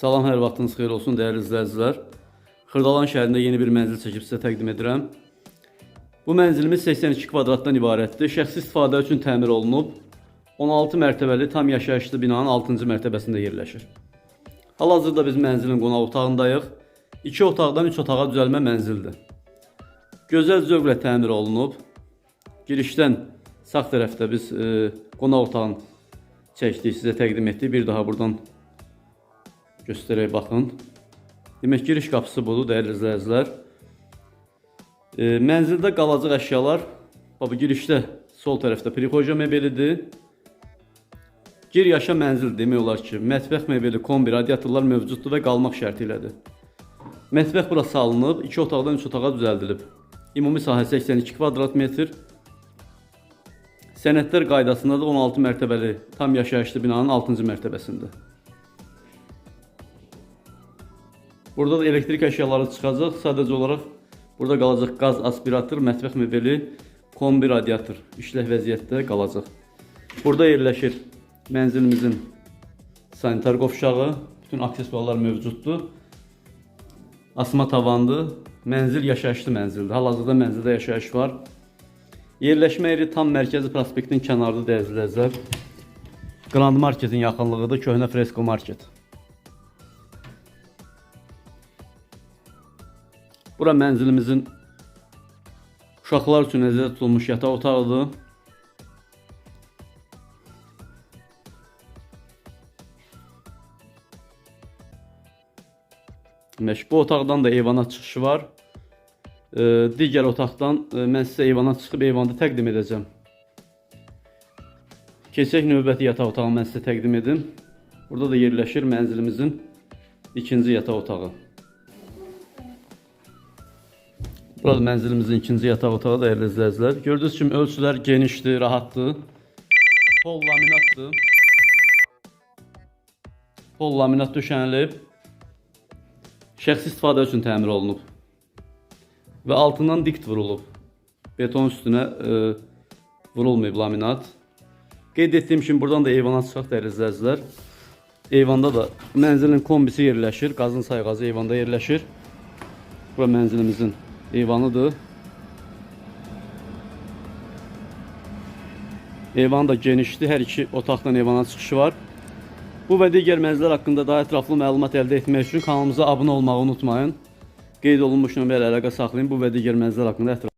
Salam, hər vaxtınız xeyir olsun dəyərli izləyicilər. Xırdalan şəhərində yeni bir mənzil çəkib sizə təqdim edirəm. Bu mənzilimiz 82 kvadratdan ibarətdir. Şəxsi istifadə üçün təmir olunub. 16 mərtəbəli tam yaşayışlı binanın 6-cı mərtəbəsində yerləşir. Hal-hazırda biz mənzilin qonaq otağındayıq. 2 otaqdan 3 otağa düzəlmə mənzildir. Gözəl zövqlə təmir olunub. Girişdən sağ tərəfdə biz e, qonaq otağını çəkdik, sizə təqdim etdik. Bir daha buradan göstərək baxın. Demək giriş qapısı budur dəyərli izləyicilər. E, mənzildə qalacaq əşyalar bu girişdə sol tərəfdə prixoja mebelidir. Gir yaşa mənzil demək olar ki, mətbəx mebeli, kombi, radiatorlar mövcuddur və qalmaq şərti ilədir. Mətbəx bura salınıb, 2 otaqdan 3 otağa düzəldilib. Ümumi sahə 82 kvadrat metr. Sənədlər qaydasında da 16 mərtəbəli tam yaşayışlı binanın 6-cı mərtəbəsində. Burada da elektrik əşyaları çıxacaq. Sadəcə olaraq burada qalacaq qaz aspirator, mətbəx mebeli, kombi radiator işlək vəziyyətdə qalacaq. Burada yerləşir mənzilimizin sanitar qovşağı, bütün aksesuarlar mövcuddur. Asma tavandır. Mənzil yaşayışlı mənzildir. Hal-hazırda mənzildə yaşayış var. Yerləşmə yeri tam mərkəzi prospektin kənarında dəyərlilər. Grand Marketin yaxınlığıdır, köhnə Fresco Market. Bura mənzilimizin uşaqlar üçün nəzərdə tutulmuş yataq otağıdır. Demək, bu otaqdan da eyvana çıxışı var. E, digər otaqdan e, mən sizə eyvana çıxıb eyvanda təqdim edəcəm. Keçək növbəti yataq otağını mən sizə təqdim edim. Burada da yerləşir mənzilimizin ikinci yataq otağı. Burada mənzilimizin ikinci yataq otağı dəyərli izləyicilər. Gördüyünüz kimi ölçülər genişdir, rahatdır. Pol laminatdır. Pol laminat döşənilib. Şəxsi istifadə üçün təmir olunub. Və altından dikt vurulub. Beton üstünə e, vurulmayıb laminat. Qeyd etdiyim kimi buradan da eyvana çıxaq dəyərli izləyicilər. Eyvanda da mənzilin kombisi yerləşir. Qazın sayğacı eyvanda yerləşir. Bura mənzilimizin eyvanıdır. Eyvan da genişdir. Hər iki otaqdan eyvana çıxışı var. Bu və digər mənzillər haqqında daha ətraflı məlumat əldə etmək üçün kanalımıza abunə olmağı unutmayın. Qeyd olunmuş nömrələ əlaqə saxlayın. Bu və digər mənzillər haqqında ətraflı